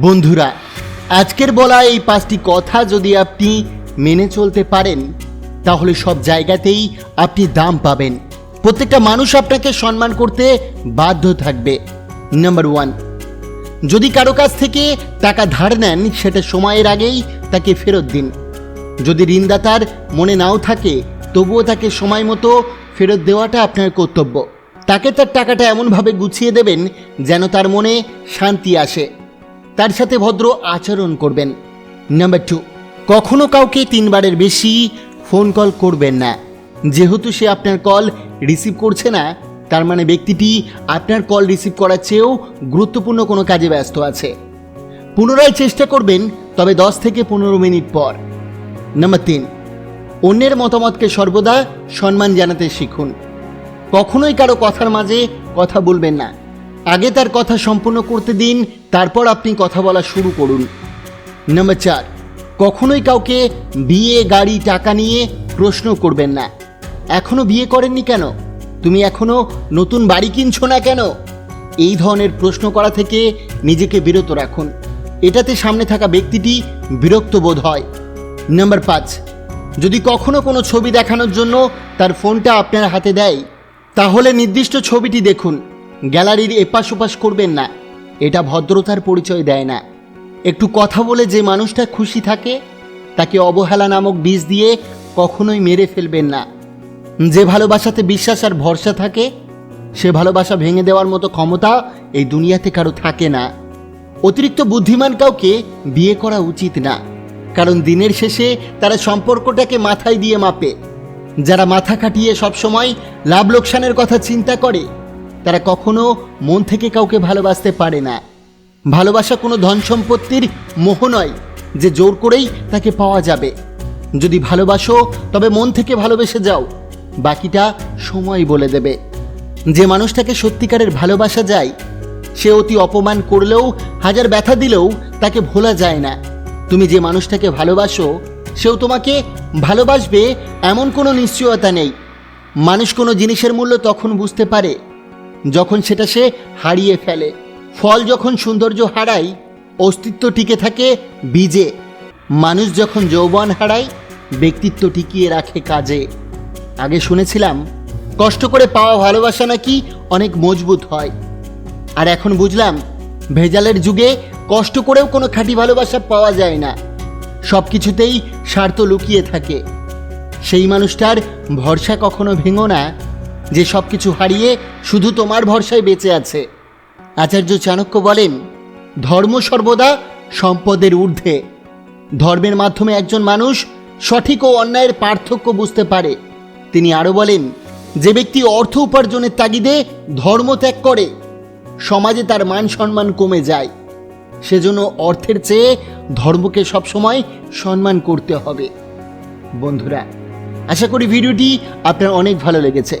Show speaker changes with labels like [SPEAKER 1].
[SPEAKER 1] বন্ধুরা, আজকের বলা এই পাঁচটি কথা যদি আপনি মেনে চলতে পারেন, তাহলে সব জায়গাতেই আপনি দাম পাবেন। প্রত্যেকটা মানুষ আপনাকে সম্মান করতে বাধ্য থাকবে। নাম্বার ওয়ান যদি কারও কাছ থেকে টাকা ধার নেন, সেটা সময়ের আগেই তাকে ফেরত দিন। যদি ঋণদাতার মনে নাও থাকে, তবুও তাকে সময় মতো ফেরত দেওয়াটা আপনার কর্তব্য। তাকে তার টাকাটা এমনভাবে গুছিয়ে দেবেন, যেন তার মনে শান্তি আসে। তার সাথে ভদ্র আচরণ করবেন। নাম্বার টু কখনো কাউকে তিনবারের বেশি ফোন কল করবেন না। যেহেতু সে আপনার কল রিসিভ করছে না, তার মানে ব্যক্তিটি আপনার কল রিসিভ করার চেয়েও গুরুত্বপূর্ণ কোনো কাজে ব্যস্ত আছে। পুনরায় চেষ্টা করবেন, তবে দশ থেকে পনেরো মিনিট পর। নাম্বার তিন, অন্যের মতামতকে সর্বদা সম্মান জানাতে শিখুন। কখনোই কারও কথার মাঝে কথা বলবেন না। আগে তার কথা সম্পূর্ণ করতে দিন, তারপর আপনি কথা বলা শুরু করুন। নাম্বার চার, কখনোই কাউকে বিয়ে, গাড়ি, টাকা নিয়ে প্রশ্ন করবেন না। এখনও বিয়ে করেননি কেন? তুমি এখনও নতুন বাড়ি কিনছো না কেন? এই ধরনের প্রশ্ন করা থেকে নিজেকে বিরত রাখুন। এটাতে সামনে থাকা ব্যক্তিটি বিরক্ত বোধ হয়। নাম্বার পাঁচ, যদি কখনো কোনো ছবি দেখানোর জন্য তার ফোনটা আপনার হাতে দেয়, তাহলে নির্দিষ্ট ছবিটি দেখুন। গ্যালারির এপাশ ওপাশ করবেন না। এটা ভদ্রতার পরিচয় দেয় না। একটু কথা বলে যে মানুষটা খুশি থাকে, তাকে অবহেলা নামক বীজ দিয়ে কখনোই মেরে ফেলবেন না। যে ভালোবাসাতে বিশ্বাস আর ভরসা থাকে, সে ভালোবাসা ভেঙে দেওয়ার মতো ক্ষমতা এই দুনিয়াতে কারও থাকে না। অতিরিক্ত বুদ্ধিমান কাউকে বিয়ে করা উচিত না, কারণ দিনের শেষে তারা সম্পর্কটাকে মাথায় দিয়ে মাপে। যারা মাথা কাটিয়ে সবসময় লাভ লোকসানের কথা চিন্তা করে তারা কখনো মন থেকে কাউকে ভালোবাসতে পারে না। ভালোবাসা কোনো ধন সম্পত্তির মোহ নয়, যে জোর করেই তাকে পাওয়া যাবে। যদি ভালোবাসো, তবে মন থেকে ভালোবেসে যাও। বাকিটা সময় বলে দেবে। যে মানুষটাকে সত্যিকারের ভালোবাসা যায়, সে অতি অপমান করলেও, হাজার ব্যথা দিলেও তাকে ভোলা যায় না। তুমি যে মানুষটাকে ভালোবাসো, সেও তোমাকে ভালোবাসবে এমন কোনো নিশ্চয়তা নেই। মানুষ কোনো জিনিসের মূল্য তখন বুঝতে পারে। যখন সেটা সে হারিয়ে ফেলে। ফল যখন সৌন্দর্য হারায়, অস্তিত্ব টিকে থাকে বীজে। মানুষ যখন যৌবন হারায়, ব্যক্তিত্ব টিকিয়ে রাখে কাজে। আগে শুনেছিলাম, কষ্ট করে পাওয়া ভালোবাসা নাকি অনেক মজবুত হয়। আর এখন বুঝলাম, ভেজালের যুগে কষ্ট করেও কোনো খাঁটি ভালোবাসা পাওয়া যায় না। সব কিছুতেই স্বার্থ লুকিয়ে থাকে। সেই মানুষটার ভরসা কখনো ভেঙো না যে সব কিছু হারিয়ে শুধু তোমার ভরসায় বেঁচে আছে। আচার্য চাণক্য বলেন, ধর্ম সর্বদা সম্পদের ঊর্ধ্বে। ধর্মের মাধ্যমে একজন মানুষ সঠিক ও অন্যায়ের পার্থক্য বুঝতে পারে। তিনি আরও বলেন, যে ব্যক্তি অর্থ উপার্জনের তাগিদে ধর্ম ত্যাগ করে, সমাজে তার মান সম্মান কমে যায়। সেজন্য অর্থের চেয়ে ধর্মকে সবসময় সম্মান করতে হবে। বন্ধুরা, আশা করি ভিডিওটি আপনার অনেক ভালো লেগেছে।